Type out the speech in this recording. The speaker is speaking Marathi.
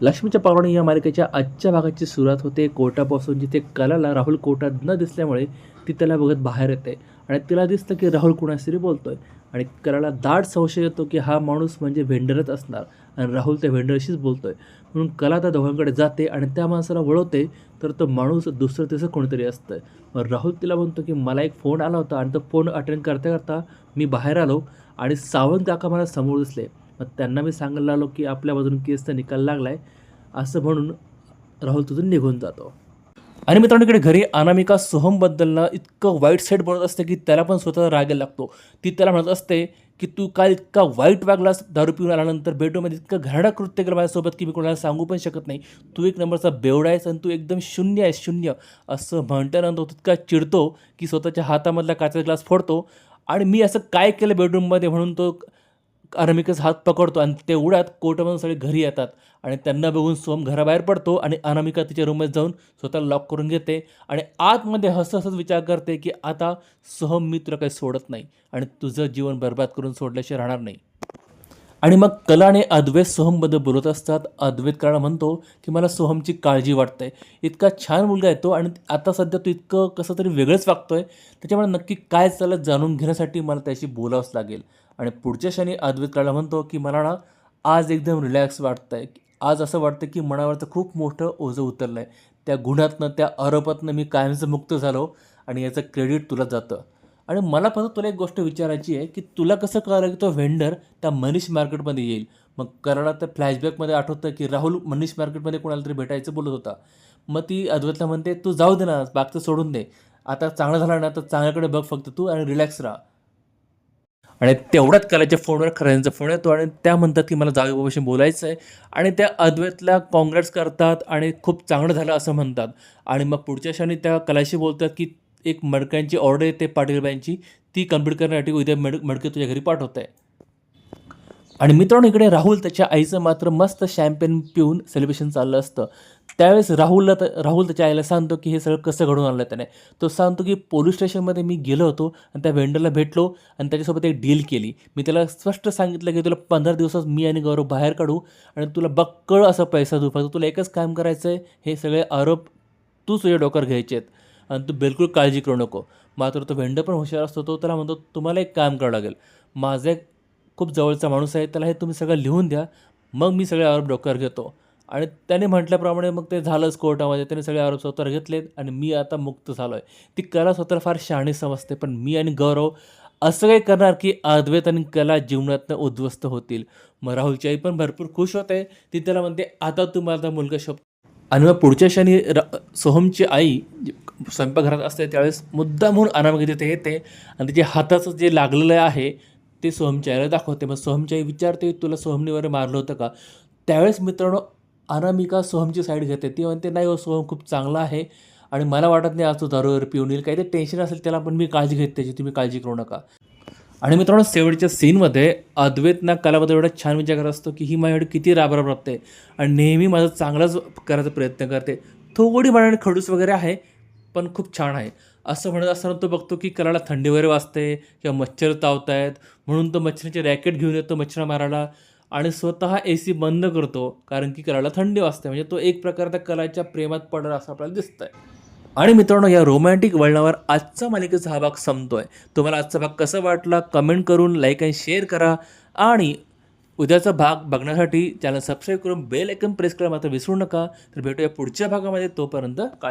लक्ष्मीच्या पावराणी या मालिकेच्या आजच्या भागाची सुरुवात होते. कोर्टापासून जिथे कलाला राहुल कोर्टात न दिसल्यामुळे ती त्याला बघत बाहेर येते आणि तिला दिसतं की राहुल कुणाशी बोलतोय. आणि कलाला दाट संशय येतो की हा माणूस म्हणजे व्हेंडरच असणार आणि राहुल त्या व्हेंडरशीच बोलतोय. म्हणून कला त्या दोघांकडे जाते आणि त्या माणसाला वळवते तर तो माणूस दुसरं तिसरं कोणीतरी असतं मग राहुल तिला म्हणतो की मला एक फोन आला होता आणि तो फोन अटेंड करता करता मी बाहेर आलो आणि सावंत काका मला समोर दिसले. मग त्यांना मी सांगायला आलो की आपल्या बाजून केसचा निकाल लागला आहे असं म्हणून राहुल तिथून निघून जातो. आणि मित्रांनो इकडे घरी अनामिका सोहमबद्दलनं इतकं वाईट साईड बोलत असते की त्याला पण स्वतः रागायला लागतो. ती त्याला म्हणत असते की तू काल इतका वाईट वागलास दारू पिऊन आल्यानंतर बेडरूममध्ये इतकं घराडा कृत्य केलं माझ्यासोबत की मी कोणाला सांगू पण शकत नाही. तू एक नंबरचा बेवडा आहेस आणि तू एकदम शून्य आहेस शून्य. असं म्हणल्यानंतर तितका चिडतो की स्वतःच्या हातामधला काचा ग्लास फोडतो. आणि मी असं काय केलं बेडरूममध्ये म्हणून तो अनामिकाचा हात पकडतो आणि तेवढ्यात कोर्टामधून सगळे घरी येतात आणि त्यांना बघून सोम घराबाहेर पडतो आणि अनामिका तिच्या रूममध्ये जाऊन स्वतःला लॉक करून घेते आणि आतमध्ये हसत हसत विचार करते की आता सोहम मित्र काही सोडत नाही आणि तुझं जीवन बर्बाद करून सोडल्याशिवाय राहणार नाही. आणि मग कला आणि अद्वैत सोहमबद्दल बोलत असतात. अद्वैत कारण म्हणतो की मला सोहमची काळजी वाटते. इतका छान मुलगा येतो आणि आता सध्या तो इतकं कसं तरी वेगळंच वागतोय. त्याच्यामुळे नक्की काय चालत जाणून घेण्यासाठी मला त्याशी बोलावंच लागेल. आणि पुढच्या क्षणी अद्वैत कला म्हणतो की मला ना आज एकदम रिलॅक्स वाटतं आहे आज असं वाटतं की मनावरचं खूप मोठं ओझं उतरलं आहे त्या गुन्ह्यातनं त्या आरोपातनं मी कायमचं मुक्त झालो आणि याचं क्रेडिट तुला जातं. आणि मला फक्त तुला एक गोष्ट विचारायची आहे की तुला कसं कळलं की तो व्हेंडर त्या मनीष मार्केटमध्ये येईल? मग कराडा तर फ्लॅशबॅकमध्ये आठवतं की राहुल मनीष मार्केटमध्ये कोणाला तरी भेटायचं बोलत होता. मग ती अद्वैतला म्हणते तू जाऊ दे ना बागचं सोडून दे. आता चांगलं झालं ना तर चांगल्याकडे बघ फक्त तू आणि रिलॅक्स राहा. आणि तेवढ्यात कलाच्या फोनवर खऱ्यांचा फोन येतो आणि त्या म्हणतात की मला जागेबाबाशी बोलायचं आहे आणि त्या अद्वैतला काँग्रेट्स करतात आणि खूप चांगलं झालं असं म्हणतात. आणि मग पुढच्या क्षणी त्या कलाशी बोलतात की एक मडक्यांची ऑर्डर येते पाटीलबाईंची ती कंप्लीट करण्यासाठी उद्या मड मडके तुझ्या घरी पाठवत आहे आणि मित्रांनो इकडे राहुल त्याच्या आईचं मात्र मस्त शॅम्पेन पिऊन सेलिब्रेशन चाललं असतं. त्यावेळेस राहुलला तर राहुल त्याच्या आईला सांगतो की हे सगळं कसं घडून आणलं त्याने. तो सांगतो की पोलीस स्टेशनमध्ये मी गेलो होतो आणि त्या वेंडरला भेटलो आणि त्याच्यासोबत एक डील केली. मी त्याला स्पष्ट सांगितलं की तुला पंधरा दिवसात मी आणि गौरव बाहेर काढू आणि तुला बक्कळ असा पैसा दुपायचा तुला एकच काम करायचं आहे हे सगळे आरोप तू तुझ्या डोक्यावर घ्यायचे आहेत आणि तू बिलकुल काळजी करू नको. मात्र तो व्हेंडर पण हुशार असतो तो त्याला म्हणतो तुम्हाला एक काम करावं लागेल. माझा एक खूप जवळचा माणूस आहे त्याला हे तुम्ही सगळं लिहून द्या. मग मी सगळे आरोप डोक्यावर घेतो. आणि त्याने म्हटल्याप्रमाणे मग ते झालंच कोर्टामध्ये. त्याने सगळे आरोप स्वतःवर घेतलेत आणि मी आता मुक्त झालो आहे ती कला स्वतःला फार शहाणी समजते पण मी आणि गौरव असं काही करणार की अद्वैत आणि कला जीवनातनं उद्ध्वस्त होतील. मग राहुलची आई पण भरपूर खुश होते. ती त्याला म्हणते आता तू माझा मुलगा शोध आणि मग पुढच्या क्षणी र सोहमची आई स्वयंपाकघरात असते त्यावेळेस मुद्दा म्हणून अनामिका तिथे येते. आणि तिच्या हाताचं जे लागलेलं आहे ते सोहमच्या आईला दाखवते. मग सोहमची आई विचारते तुला सोहमने वगैरे मारलं होतं का? त्यावेळेस मित्रांनो अनामिका सोहमची साईड घेते. ती म्हणते नाही हो सोहम खूप चांगला आहे आणि मला वाटत नाही आज तो दारू वगैरे पिऊन येईल. काही ते टेन्शन असेल त्याला पण मी काळजी घेते त्याची. तुम्ही काळजी करू नका. आणि मित्रांनो शेवटच्या सीनमध्ये अद्वैत ना कलाबद्दल एवढा छान विचार करत असतो की ही माझ्याकडे किती राबराब राबते आणि नेहमी माझं चांगलाच करायचा प्रयत्न करते. थोडी मनाने खडूस वगैरे आहे पण खूप छान आहे. असं म्हणत असताना तो बघतो की कलाला थंडी वगैरे वाजते किंवा मच्छर तावत आहेत म्हणून तो मच्छरांचे रॅकेट घेऊन येतो मच्छर मारायला आणि स्वतः ए सी बंद करतो कारण की कलाला थंडी वाजते. म्हणजे तो एक प्रकारचा कलाच्या प्रेमात पडला असं आपल्याला दिसतं आहे आणि मित्रांनो या रोमॅन्टिक वळणावर आजचा मालिकेचा हा भाग संपतोय. तुम्हाला आजचा भाग कसा वाटला कमेंट करून लाईक आणि शेअर करा. आणि उद्याचा भाग बघण्यासाठी चॅनल सबस्क्राईब करून बेल आयकन प्रेस करा मात्र विसरू नका. तर भेटूया पुढच्या भागामध्ये तोपर्यंत